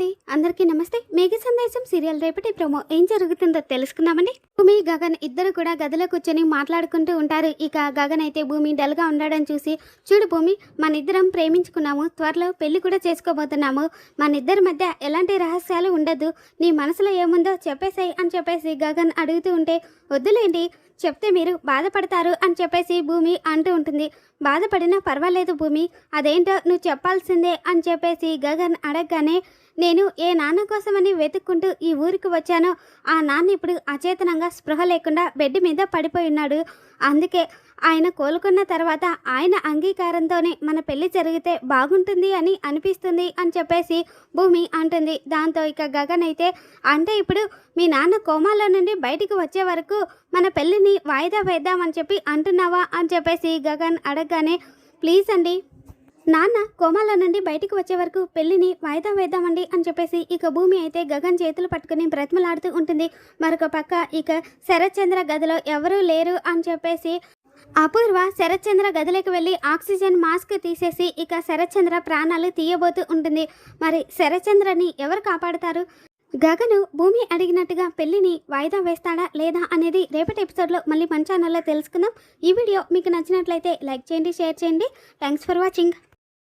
అండి. అందరికీ నమస్తే. మేఘ సందేశం సీరియల్ రేపటి ప్రోమో ఏం జరుగుతుందో తెలుసుకుందామండి. భూమి గగన్ ఇద్దరు కూడా గదిలో కూర్చొని మాట్లాడుకుంటూ ఉంటారు. ఇక గగన్ అయితే భూమి డల్గా ఉండడం చూసి చూడు భూమి మన ఇద్దరం ప్రేమించుకున్నాము. త్వరలో పెళ్ళి కూడా చేసుకోబోతున్నాము. మన ఇద్దరి మధ్య ఎలాంటి రహస్యాలు ఉండదు. నీ మనసులో ఏముందో చెప్పేసాయి అని చెప్పేసి గగన్ అడుగుతూ ఉంటే వద్దులేండి చెప్తే మీరు బాధపడతారు అని చెప్పేసి భూమి అంటూ ఉంటుంది. బాధపడినా పర్వాలేదు భూమి అదేంటో నువ్వు చెప్పాల్సిందే అని చెప్పేసి గగన్ అడగగానే నేను ఏ నాన్న కోసమని వెతుక్కుంటూ ఈ ఊరికి వచ్చానో ఆ నాన్న ఇప్పుడు అచేతనంగా స్పృహ లేకుండా బెడ్ మీద పడిపోయి ఉన్నాడు. అందుకే ఆయన కోలుకున్న తర్వాత ఆయన అంగీకారంతోనే మన పెళ్ళి జరిగితే బాగుంటుంది అని అనిపిస్తుంది అని చెప్పేసి భూమి అంటుంది. దాంతో ఇక గగన్ అయితే అంటే ఇప్పుడు మీ నాన్న కోమాలో నుండి బయటికి వచ్చే వరకు మన పెళ్ళిని వాయిదా వేద్దామని చెప్పి అంటున్నావా? అని చెప్పేసి గగన్ అడగగానే ప్లీజ్ అండి నాన్న కోమాల నుండి బయటికి వచ్చే వరకు పెళ్ళిని వాయిదా వేద్దామండి అని చెప్పేసి ఇక భూమి అయితే గగన్ చేతులు పట్టుకుని బ్రతిమలాడుతూ ఉంటుంది. మరొక పక్క ఇక శరత్చంద్ర గదిలో ఎవరూ లేరు అని చెప్పేసి అపూర్వ శరత్చంద్ర గదిలోకి వెళ్ళి ఆక్సిజన్ మాస్క్ తీసేసి ఇక శరత్చంద్ర ప్రాణాలు తీయబోతూ ఉంటుంది. మరి శరత్చంద్రని ఎవరు కాపాడుతారు? గగను భూమి అడిగినట్టుగా పెళ్ళిని వాయిదా వేస్తాడా లేదా అనేది రేపటి ఎపిసోడ్లో మళ్ళీ మన ఛానల్లో తెలుసుకుందాం. ఈ వీడియో మీకు నచ్చినట్లయితే లైక్ చేయండి షేర్ చేయండి. Thanks for watching.